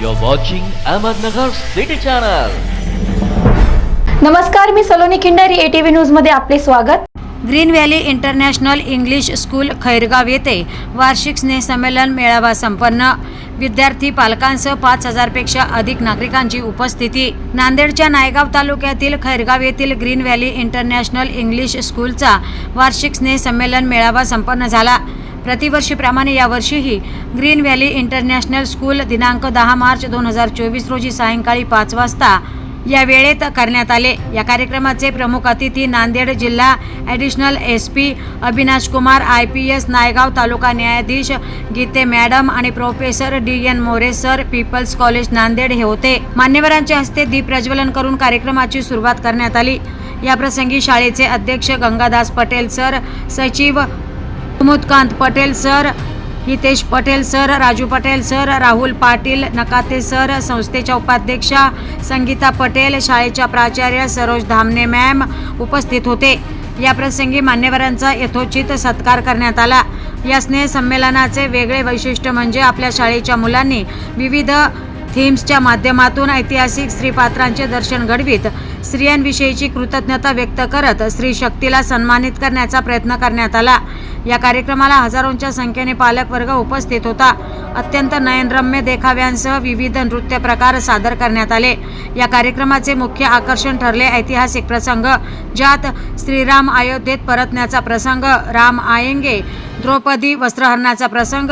You're watching Ahmednagar City Channel. नमस्कार मी Saloni Khindari ATV न्यूजमध्ये आपले स्वागत. Green valley international English school Khairgaon येथे वार्षिक स्नेहसंमेलन मेळावा संपन्न. विद्यार्थी पालकांसह पाच हजारपेक्षा अधिक नागरिकांची उपस्थिती. नांदेडच्या नायगाव तालुक्यातील खैरगाव येथील ग्रीन व्हॅली इंटरनॅशनल इंग्लिश स्कूलचा वार्षिक स्नेहसंमेलन मेळावा संपन्न झाला. प्रतिवर्षीप्रमाणे यावर्षीही ग्रीन व्हॅली इंटरनॅशनल स्कूल दिनांक दहा मार्च दोन हजार चोवीस रोजी सायंकाळी पाच वाजता या वेळेत करण्यात आले. या कार्यक्रमाचे प्रमुख अतिथी नांदेड जिल्हा additional S P Avinash Kumar I P S Naigaon taluka न्यायाधीश गीते मॅडम आणि professor D N More sir people's college Nanded हे होते. मान्यवरांच्या हस्ते दीप प्रज्वलन करून कार्यक्रमाची सुरुवात करण्यात आली. याप्रसंगी शाळेचे अध्यक्ष गंगादास पटेल सर सचिव Mudkant Patel sir Hitesh Patel sir Raju Patel sir Rahul Patil Nakate sir संस्थेच्या उपाध्यक्षा संगीता पटेल शाळेच्या प्राचार्य सरोज धामणे मॅम उपस्थित होते. या प्रसंगी मान्यवरांचा यथोचित सत्कार करण्यात आला. या स्नेहसंमेलनाचे वेगळे वैशिष्ट्य म्हणजे आपल्या शाळेच्या मुलांनी विविध थीम्सच्या माध्यमातून ऐतिहासिक स्त्रीपात्रांचे दर्शन घडवीत. स्त्रियांविषयीची कृतज्ञता व्यक्त करत स्त्री शक्तीला सन्मानित करण्याचा प्रयत्न करण्यात आला. या कार्यक्रमाला हजारोंच्या संख्येने पालकवर्ग उपस्थित होता. अत्यंत नयनरम्य देखाव्यांसह विविध नृत्य प्रकार सादर करण्यात आले. या कार्यक्रमाचे मुख्य आकर्षण ठरले ऐतिहासिक प्रसंग ज्यात श्रीराम अयोध्येत परतण्याचा प्रसंग राम आयंगे द्रौपदी वस्त्रहरणाचा प्रसंग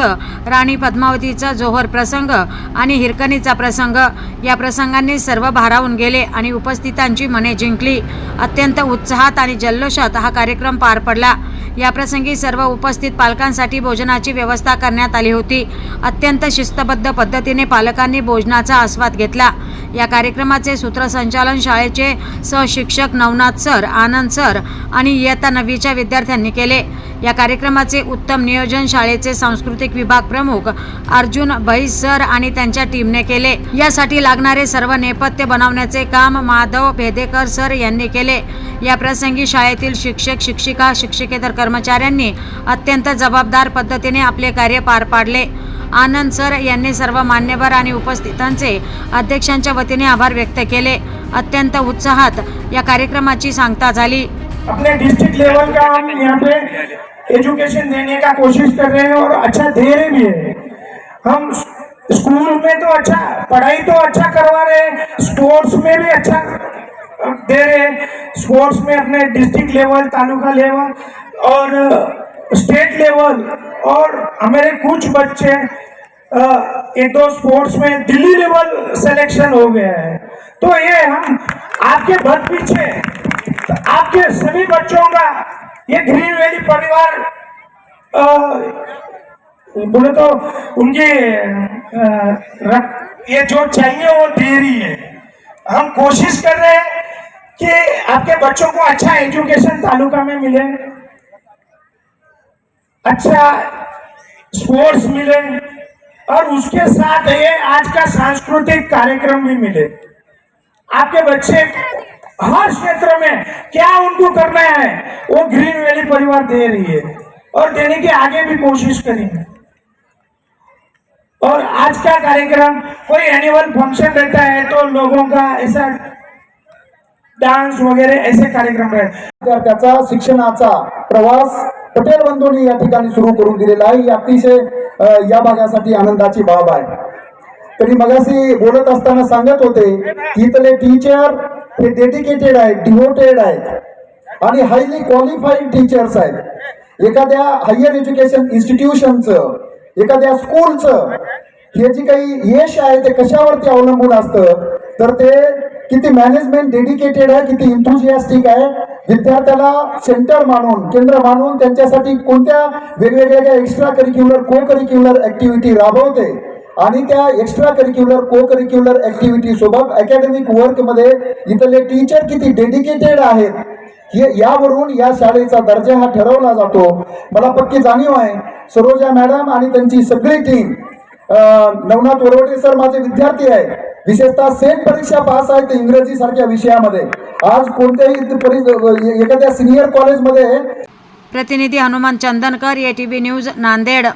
राणी पद्मावतीचा जोहर प्रसंग आणि हिरकणीचा प्रसंग या प्रसंगांनी सर्व भारावून गेले आणि उपस्थितांची मने जिंकली. अत्यंत उत्साहात आणि जल्लोषात हा कार्यक्रम पार पडला. या प्रसंगी सर्व उपस्थित पालकांसाठी भोजनाची व्यवस्था करण्यात आली होती. अत्यंत शिस्तबद्ध पद्धतीने पालकांनी भोजनाचा आस्वाद घेतला. या कार्यक्रमाचे सूत्रसंचालन शाळेचे सहशिक्षक नवनाथ सर आनंद सर आणि इयत्ता नववीच्या विद्यार्थ्यांनी केले. या कार्यक्रमाचे उत्तम नियोजन शाळेचे सांस्कृतिक विभाग प्रमुख अर्जुन भैस सर आणि त्यांच्या टीमने केले. यासाठी लागणारे सर्व नेपथ्य बनवण्याचे काम माधव भेदेकर सर यांनी केले. या प्रसंगी शाळेतील शिक्षक शिक्षिका शिक्षकेतर कर्मचाऱ्यांनी अत्यंत जबाबदार पद्धतीने आपले कार्य पार पाडले. आनंद सर यांनी सर्व मान्यवर आणि उपस्थितांचे अध्यक्षांच्या वतीने आभार व्यक्त केले. अत्यंत उत्साहात या कार्यक्रमाची सांगता झाली. अपने डिस्ट्रिक्ट लेवल का हम यहाँ पे एजुकेशन देने का कोशिश कर रहे हैं और अच्छा दे रहे भी है. हम स्कूल में तो अच्छा पढ़ाई तो अच्छा करवा रहे हैं स्पोर्ट्स में भी अच्छा दे रहे हैं. स्पोर्ट्स में अपने डिस्ट्रिक्ट लेवल तालुका लेवल और स्टेट लेवल और हमारे कुछ बच्चे एक दो स्पोर्ट्स में दिल्ली लेवल सिलेक्शन हो गया है। तो ये हम आपके बद पीछे, आपके सभी बच्चों का ये ग्रीन वैली परिवार बोले तो उनकी ये जो चाहिए वो दे रही है। हम कोशिश कर रहे हैं कि आपके बच्चों को अच्छा एजुकेशन तालुका में मिले। अच्छा स्पोर्ट्स मिले और उसके साथ ये आज का सांस्कृतिक कार्यक्रम भी मिले। आपके बच्चे हर क्षेत्र में क्या उनको करना है, वो ग्रीन वैली परिवार दे रही है और देने की आगे भी कोशिश करेंगे और आज का कार्यक्रम कोई एनुअल फ़ंक्शन रहता है तो लोगों का ऐसा डान्स वगैरे ऐसे कार्यक्रम आहेत. विद्यार्थ्याचा शिक्षणाचा प्रवास पटेल बंधूंनी या ठिकाणी सुरू करून दिलेला आहे. ही अतिशय या भागासाठी आनंदाची बाब आहे. तरी मगाशी बोलत असताना सांगत होते की इथले टीचर हे डेडिकेटेड आहेत डिवोटेड आहेत. आणि हायली क्वालिफाईड टीचर्स आहेत. एखाद्या हायर एज्युकेशन इन्स्टिट्यूशनचं एखाद्या स्कूलचं हे जे काही यश आहे ते कशावरती अवलंबून असतं तर ते किती मॅनेजमेंट डेडिकेटेड आहे किती इंथुजियास्टिक आहे. विद्यार्थ्याला सेंटर मानून केंद्र मानून त्यांच्यासाठी कोणत्या वेगवेगळ्या extra curricular co curricular activity राबवते? आणि त्या extra curricular co curricular activity सोबत अकॅडमिक वर्कमध्ये इथले टीचर किती डेडिकेटेड आहेत हे यावरून या शाळेचा दर्जा हा ठरवला जातो. मला पक्की जाणीव आहे सरोजा मॅडम आणि त्यांची सगळी टीम नवनाथ वरवडे सर माझे विद्यार्थी आहेत. विशेषतः सेट परीक्षा पास आहेत इंग्रजी सारख्या विषयामध्ये. आज कोणत्याही एखाद्या सिनियर कॉलेजमध्ये प्रतिनिधी हनुमान चंदनकर एटीबी न्यूज नांदेड.